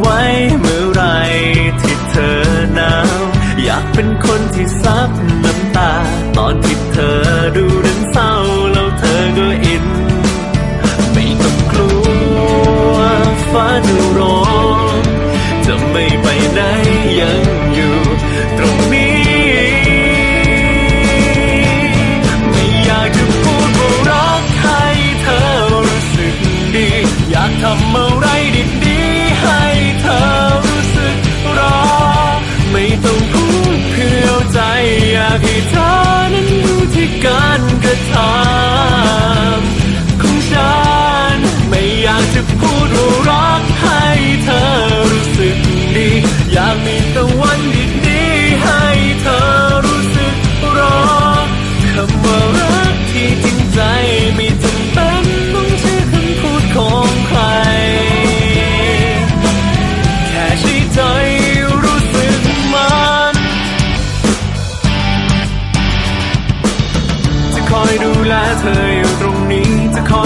ไว้เมื่อไรที่เธอหนาว อยากเป็นคนที่ซับน้ำตา ตอนที่เธอดู การกระทำของฉันไม่อยากจะพูดว่ารัก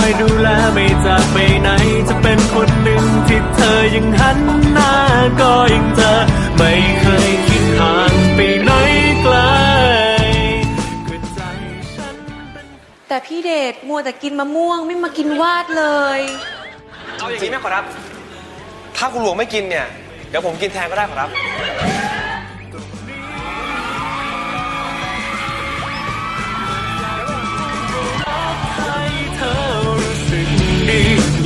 อยดูแลไม่จากไปไหน จะเป็นคนหนึ่งที่เธอยังหันหน้าก็ยังเจอไม่เคยคิดห่างไปไหนไกลก็ใจฉันเป็นแต่พี่เดชมัวแต่กินมะม่วงไม่มากินวาดเลย เอาอย่างนี้ไหมขอรับ ถ้าคุณหลวงไม่กินเนี่ย เดี๋ยวผมกินแทนก็ได้ขอรับ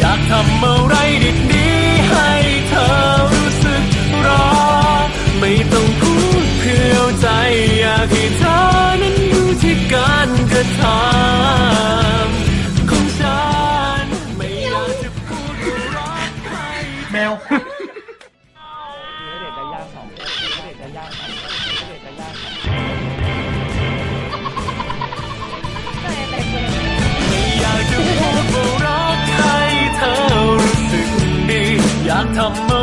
อยากทำอะไรดีๆให้เธอรู้สึกรอ ไม่ต้องพูดเพื่อใจ อยากให้เธอนั้นอยู่ที่การกระทำของฉัน ไม่อยากจะพูดร้องกใครแมว เด็กจะยากสองเด็กจะยากสองเด็กจะยากสอง mama.